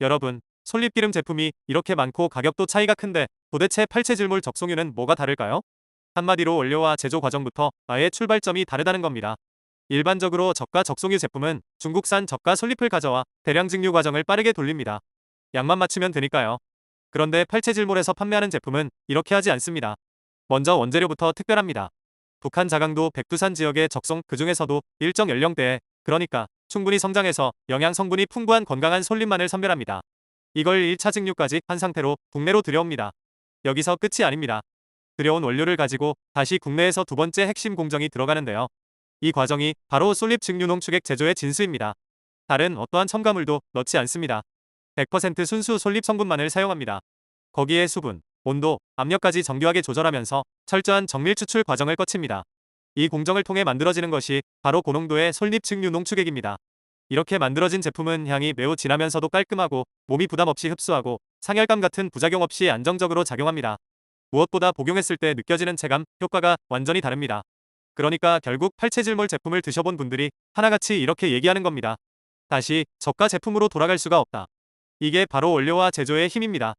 여러분, 솔잎기름 제품이 이렇게 많고 가격도 차이가 큰데 도대체 팔체질물 적송유는 뭐가 다를까요? 한마디로 원료와 제조 과정부터 아예 출발점이 다르다는 겁니다. 일반적으로 저가 적송유 제품은 중국산 저가 솔잎을 가져와 대량 증류 과정을 빠르게 돌립니다. 양만 맞추면 되니까요. 그런데 팔체질몰에서 판매하는 제품은 이렇게 하지 않습니다. 먼저 원재료부터 특별합니다. 북한 자강도 백두산 지역의 적송 그 중에서도 일정 연령대에 그러니까 충분히 성장해서 영양 성분이 풍부한 건강한 솔잎만을 선별합니다. 이걸 1차 증류까지 한 상태로 국내로 들여옵니다. 여기서 끝이 아닙니다. 들여온 원료를 가지고 다시 국내에서 두 번째 핵심 공정이 들어가는데요. 이 과정이 바로 솔잎 증류 농 축액 제조의 진수입니다. 다른 어떠한 첨가물도 넣지 않습니다. 100% 순수 솔잎 성분만을 사용합니다. 거기에 수분, 온도, 압력까지 정교하게 조절하면서 철저한 정밀 추출 과정을 거칩니다. 이 공정을 통해 만들어지는 것이 바로 고농도의 솔잎 증류 농축액입니다. 이렇게 만들어진 제품은 향이 매우 진하면서도 깔끔하고 몸이 부담 없이 흡수하고 상열감 같은 부작용 없이 안정적으로 작용합니다. 무엇보다 복용했을 때 느껴지는 체감, 효과가 완전히 다릅니다. 그러니까 결국 팔체질몰 제품을 드셔본 분들이 하나같이 이렇게 얘기하는 겁니다. 다시 저가 제품으로 돌아갈 수가 없다. 이게 바로 원료와 제조의 힘입니다.